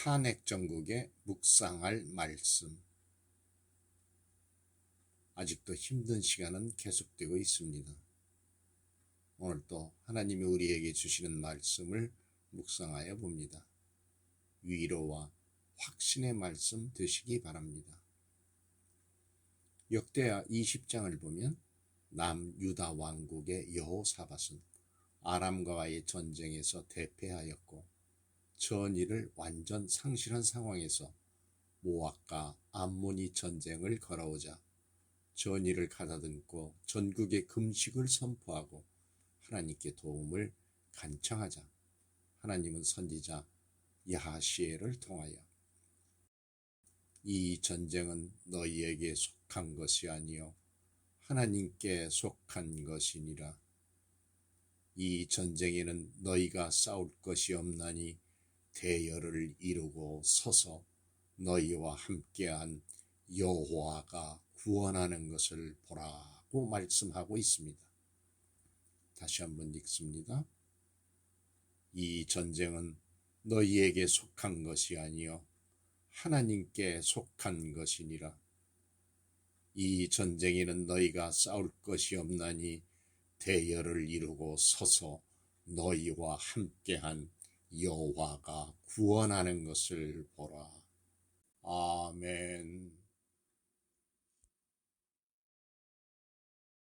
탄핵 정국에 묵상할 말씀. 아직도 힘든 시간은 계속되고 있습니다. 오늘도 하나님이 우리에게 주시는 말씀을 묵상하여 봅니다. 위로와 확신의 말씀 되시기 바랍니다. 역대하 20장을 보면 남유다 왕국의 여호사밧은 아람과의 전쟁에서 대패하였고 전의를 완전 상실한 상황에서 모압과 암몬이 전쟁을 걸어오자 전의를 가다듬고 전국의 금식을 선포하고 하나님께 도움을 간청하자 하나님은 선지자 야하시엘을 통하여 이 전쟁은 너희에게 속한 것이 아니요 하나님께 속한 것이니라. 이 전쟁에는 너희가 싸울 것이 없나니 대열을 이루고 서서 너희와 함께한 여호와가 구원하는 것을 보라고 말씀하고 있습니다. 다시 한번 읽습니다. 이 전쟁은 너희에게 속한 것이 아니요 하나님께 속한 것이니라. 이 전쟁에는 너희가 싸울 것이 없나니 대열을 이루고 서서 너희와 함께한 여호와가 구원하는 것을 보라.